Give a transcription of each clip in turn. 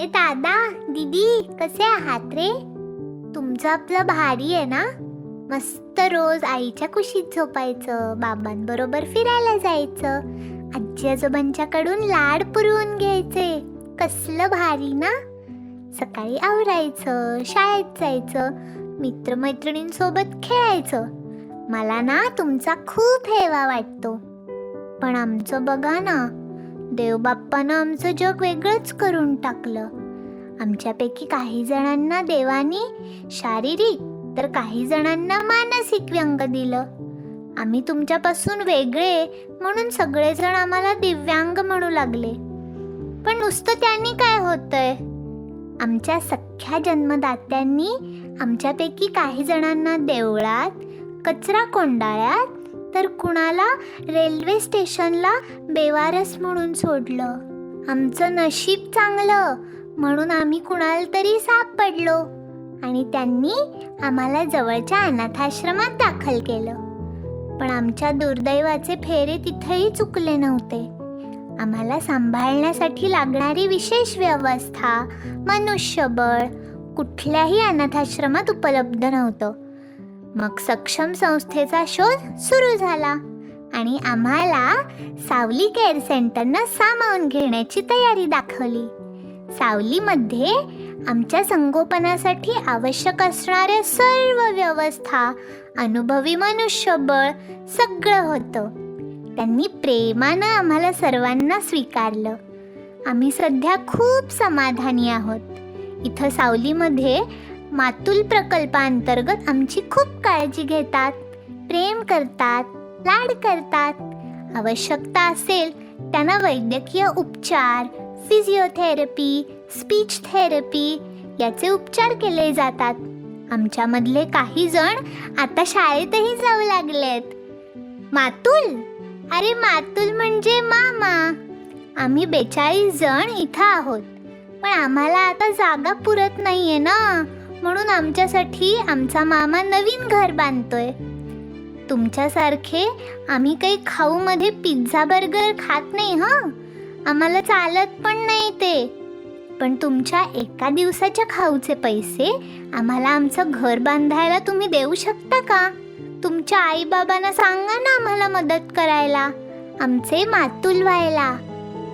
ए दादा दीदी कसे आहात रे? तुमचं आपलं भारी आहे ना? मस्त रोज आईच्या कुशीत झोपायचं बाबांबरोबर फिरायला जायचं आजी आजोबांच्याकडून लाड पुरवून घ्यायचे. कसलं भारी ना? सकाळी आवरायचं शाळेत जायचं मित्रमैत्रिणींसोबत खेळायचं. मला ना तुमचा खूप हेवा वाटतो. पण आमचं बघा ना देवबाप्पानं आमचं जग वेगळंच करून टाकलं. आमच्यापैकी काही जणांना देवानी शारीरिक तर काही जणांना मानसिक व्यंग दिलं. आम्ही तुमच्यापासून वेगळे म्हणून सगळेजण आम्हाला दिव्यांग म्हणू लागले. पण नुसतं त्यांनी काय होतंय? आमच्या सख्ख्या जन्मदात्यांनी आमच्यापैकी काही जणांना देवळात कचरा कोंडाळ्यात तर कुणाला? रेल्वे स्टेशनला बेवारस म्हणून सोडलं. आमचं नशीब चांगलं म्हणून आम्ही कुणाला तरी सापडलो. आणि त्यांनी आम्हाला जवळच्या अनाथाश्रमात दाखल केलं. पण आमच्या दुर्दैवाचे फेरे तिथेही चुकले नव्हते. आम्हाला सांभाळण्यासाठी लागणारी विशेष व्यवस्था मनुष्यबळ कुठल्याही अनाथाश्रमात उपलब्ध नव्हतं. मग सक्षम संस्थेचा शोध सुरू झाला आणि आम्हाला सावली केअर सेंटरनं सामावून घेण्याची तयारी दाखवली. सावलीमध्ये आमच्या संगोपनासाठी आवश्यक असणाऱ्या सर्व व्यवस्था अनुभवी मनुष्यबळ सगळं होतं. त्यांनी प्रेमानं आम्हाला सर्वांना स्वीकारलं. आम्ही सध्या खूप समाधानी आहोत. इथं सावलीमध्ये मातुल प्रकल्पांतर्गत आमची खूप काळजी घेतात प्रेम करतात लाड करतात. आवश्यकता असेल त्यांना वैद्यकीय उपचार फिजिओथेरपी स्पीच थेरपी याचे उपचार केले जातात. आमच्यामधले काही जण आता शाळेतही जाऊ लागलेत. मातुल? अरे मातुल म्हणजे मामा. आम्ही बेचाळीस जण इथं आहोत. पण आम्हाला आता जागा पुरत नाहीये ना. म्हणून आमच्यासाठी आमचा मामा नवीन घर बांधतोय. तुमच्यासारखे आम्ही काही खाऊमध्ये पिझ्झा बर्गर खात नाही हां? आम्हाला चालत पण नाही ते. पण तुमच्या एका दिवसाच्या खाऊचे पैसे आम्हाला आमचं घर बांधायला तुम्ही देऊ शकता का? तुमच्या आईबाबांना सांगा ना आम्हाला मदत करायला. आमचे मातुल व्हायला.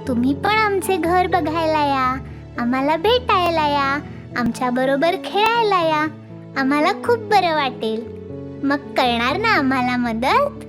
तुम्ही पण आमचे घर बघायला या. आम्हाला भेटायला या. आमच्याबरोबर खेळायला या. आम्हाला खूप बरं वाटेल. मग करणार ना आम्हाला मदत?